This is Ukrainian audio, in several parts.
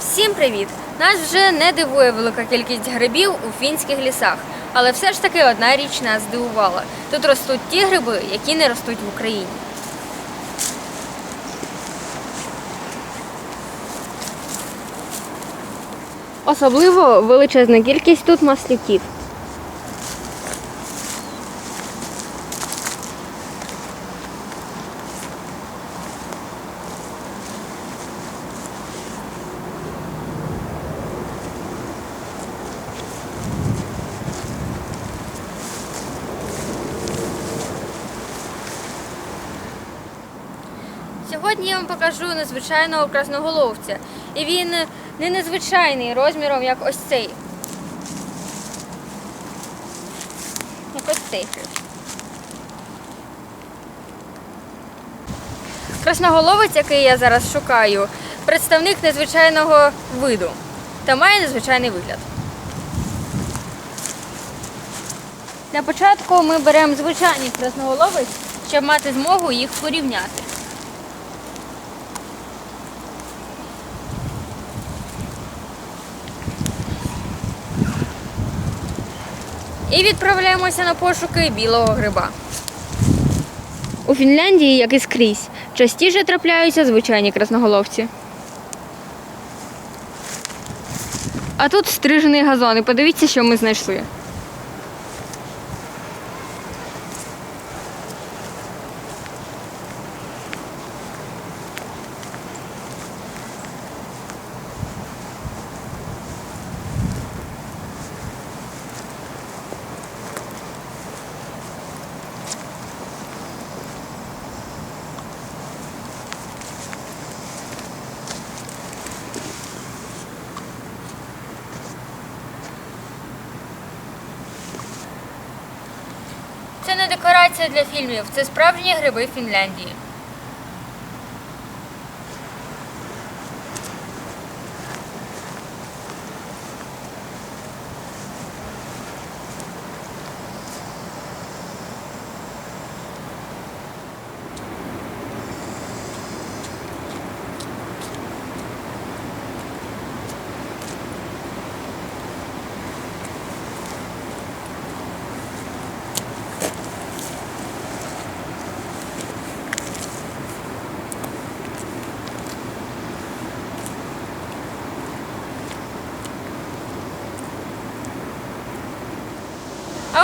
Всім привіт! Нас вже не дивує велика кількість грибів у фінських лісах, але все ж таки одна річ нас здивувала. Тут ростуть ті гриби, які не ростуть в Україні. Особливо величезна кількість тут маслюків. Сьогодні я вам покажу незвичайного красноголовця. І він не незвичайний розміром, як ось цей. Як ось цей. Красноголовець, який я зараз шукаю, представник незвичайного виду та має незвичайний вигляд. Для початку ми беремо звичайний красноголовець, щоб мати змогу їх порівняти. І відправляємося на пошуки білого гриба. У Фінляндії, як і скрізь, частіше трапляються звичайні красноголовці. А тут стрижений газон, і подивіться, що ми знайшли. Це не декорація для фільмів, це справжні гриби Фінляндії.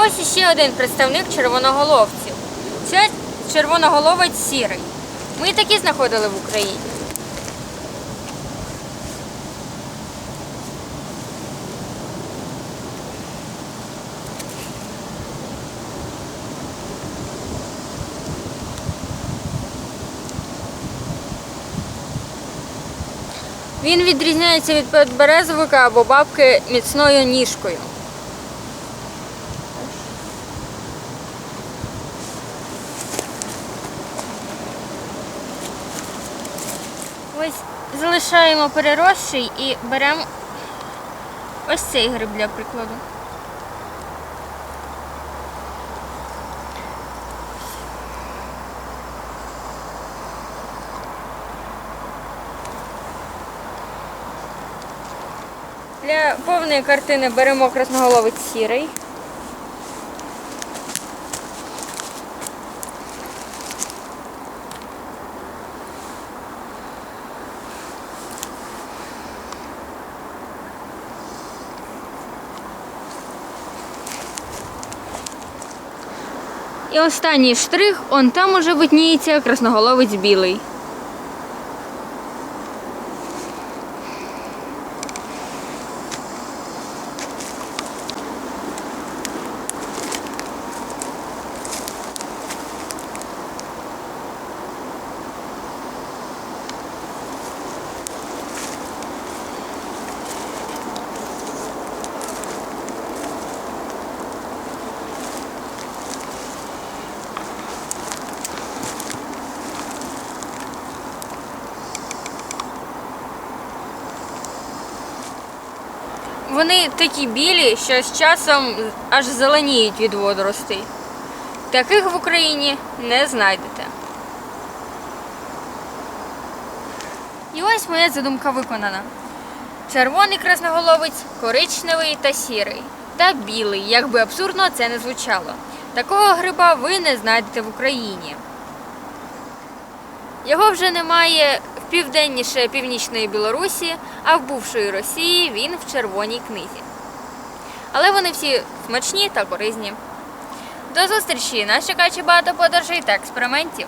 Ось іще один представник червоноголовців. Це червоноголовець сірий. Ми такі знаходили в Україні. Він відрізняється від підберезовика або бабки міцною ніжкою. Ось залишаємо переросший і беремо ось цей гриб для прикладу. Для повної картини беремо красноголовець сірий. І останній штрих, он там уже видніється красноголовець білий. Вони такі білі, що з часом аж зеленіють від водоростей. Таких в Україні не знайдете. І ось моя задумка виконана. Червоний красноголовець, коричневий та сірий. Та білий, як би абсурдно це не звучало. Такого гриба ви не знайдете в Україні. Його вже немає південніше північної Білорусі, а в бувшої Росії він в червоній книзі. Але вони всі смачні та корисні. До зустрічі! Нас чекає багато подорожей та експериментів.